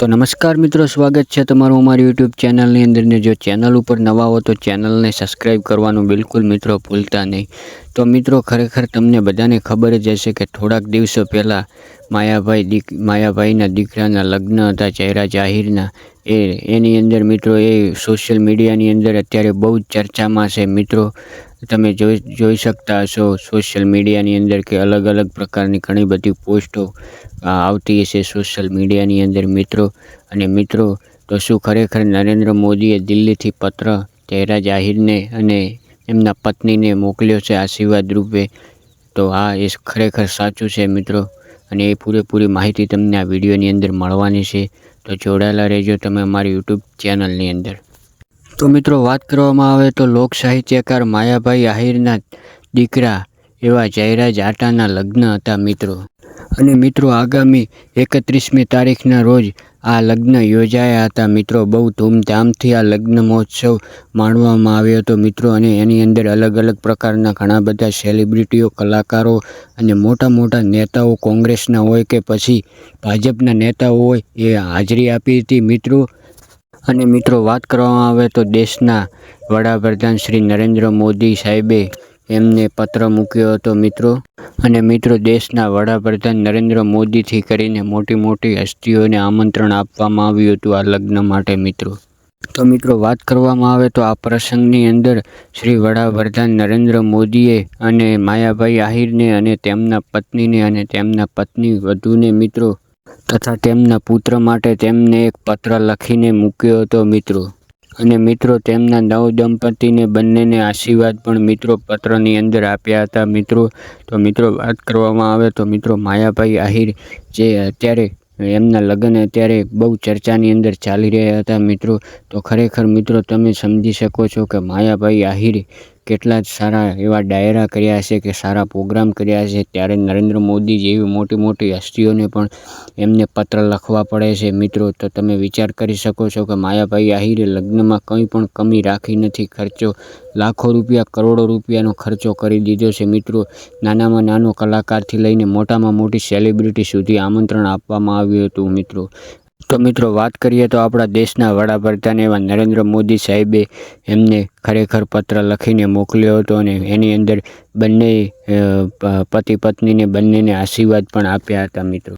તો નમસ્કાર મિત્રો, સ્વાગત છે તમારું અમારી યુટ્યુબ ચેનલની અંદર જો ચેનલ ઉપર નવા હો તો ચેનલને સબસ્ક્રાઈબ કરવાનું બિલકુલ મિત્રો ભૂલતા નહીં. તો મિત્રો, ખરેખર તમને બધાને ખબર જ હશે કે થોડાક દિવસો પહેલાં માયાભાઈ દીક, માયાભાઈના દીકરાના લગ્ન હતા ચહેરા જાહેરના. એ, એની અંદર મિત્રો એ સોશિયલ મીડિયાની અંદર અત્યારે બહુ જ ચર્ચામાં છે મિત્રો. તમે જોઈ જોઈ શકતા હશો સોશિયલ મીડિયાની અંદર કે અલગ અલગ પ્રકારની ઘણી બધી પોસ્ટો આવતી હશે સોશિયલ મીડિયાની અંદર મિત્રો. અને મિત્રો, તો શું ખરેખર નરેન્દ્ર મોદીએ દિલ્હીથી પત્ર ચહેરા જાહિરને અને એમના પત્નીને મોકલ્યો છે આશીર્વાદ રૂપે? તો આ એ ખરેખર સાચું છે મિત્રો. અને એ પૂરેપૂરી માહિતી તમને આ વિડીયોની અંદર મળવાની છે. તો જોડાયેલા રહેજો તમે અમારી યુટ્યુબ ચેનલની અંદર. તો મિત્રો વાત કરવામાં આવે તો લોક સાહિત્યકાર માયાભાઈ આહિરના દીકરા એવા જયરાજ આટાના લગ્ન હતા મિત્રો. અને મિત્રો આગામી એકત્રીસમી તારીખના રોજ આ લગ્ન યોજાયા હતા મિત્રો. બહુ ધૂમધામથી આ લગ્ન મહોત્સવ માણવામાં આવ્યો હતો મિત્રો. અને એની અંદર અલગ અલગ પ્રકારના ઘણા બધા સેલિબ્રિટીઓ કલાકારો અને મોટા મોટા નેતાઓ કોંગ્રેસના હોય કે પછી ભાજપના નેતાઓ હોય એ હાજરી આપી હતી મિત્રો. અને મિત્રો, વાત કરવામાં આવે તો દેશના વડાપ્રધાન શ્રી નરેન્દ્ર મોદી સાહેબે એમને પત્ર મૂક્યો હતો, મિત્રો. અને મિત્રો, દેશના વડાપ્રધાન નરેન્દ્ર મોદીથી કરીને મોટી મોટી હસ્તીઓને આમંત્રણ આપવામાં આવ્યું હતું આ લગ્ન માટે, મિત્રો. તો મિત્રો, વાત કરવામાં આવે તો આ પ્રસંગની અંદર શ્રી વડાપ્રધાન નરેન્દ્ર મોદીએ અને માયાભાઈ આહિરને અને તેમના પત્નીને અને તેમના પત્ની વધુને, મિત્રો તથા તેમના પુત્ર માટે તેમને એક પત્ર લખીને મૂક્યો હતો મિત્રો. અને મિત્રો તેમના નવ દંપતીને બંનેને આશીર્વાદ પણ મિત્રો પત્રની અંદર આપ્યા હતા. મિત્રો, તો મિત્રો વાત કરવામાં આવે તો મિત્રો માયાભાઈ આહિર જે અત્યારે એમના લગ્ન અત્યારે બહુ ચર્ચાની અંદર ચાલી રહ્યા હતા મિત્રો. તો ખરેખર મિત્રો તમે સમજી શકો છો કે માયાભાઈ આહિરે કેટલા જ સારા એવા ડાયરા કર્યા છે કે સારા પ્રોગ્રામ કર્યા છે ત્યારે નરેન્દ્ર મોદી જેવી મોટી મોટી હસ્તીઓને પણ એમને પત્ર લખવા પડે છે. મિત્રો, તો તમે વિચાર કરી શકો છો કે માયાભાઈ આહિરે લગ્નમાં કંઈ પણ કમી રાખી નથી, ખર્ચો લાખો રૂપિયા, કરોડો રૂપિયાનો ખર્ચો કરી દીધો છે. મિત્રો, નાનામાં નાનો કલાકારથી લઈને મોટામાં મોટી સેલિબ્રિટી સુધી આમંત્રણ આપવામાં આવ્યું હતું. મિત્રો તો મિત્રો, વાત કરીએ તો આપણા દેશના વડાપ્રધાન એવા નરેન્દ્ર મોદી સાહેબે એમને ખરેખર પત્ર લખીને મોકલ્યો હતો અને એની અંદર બંને પતિ પત્નીને બંનેને આશીર્વાદ પણ આપ્યા હતા મિત્રો.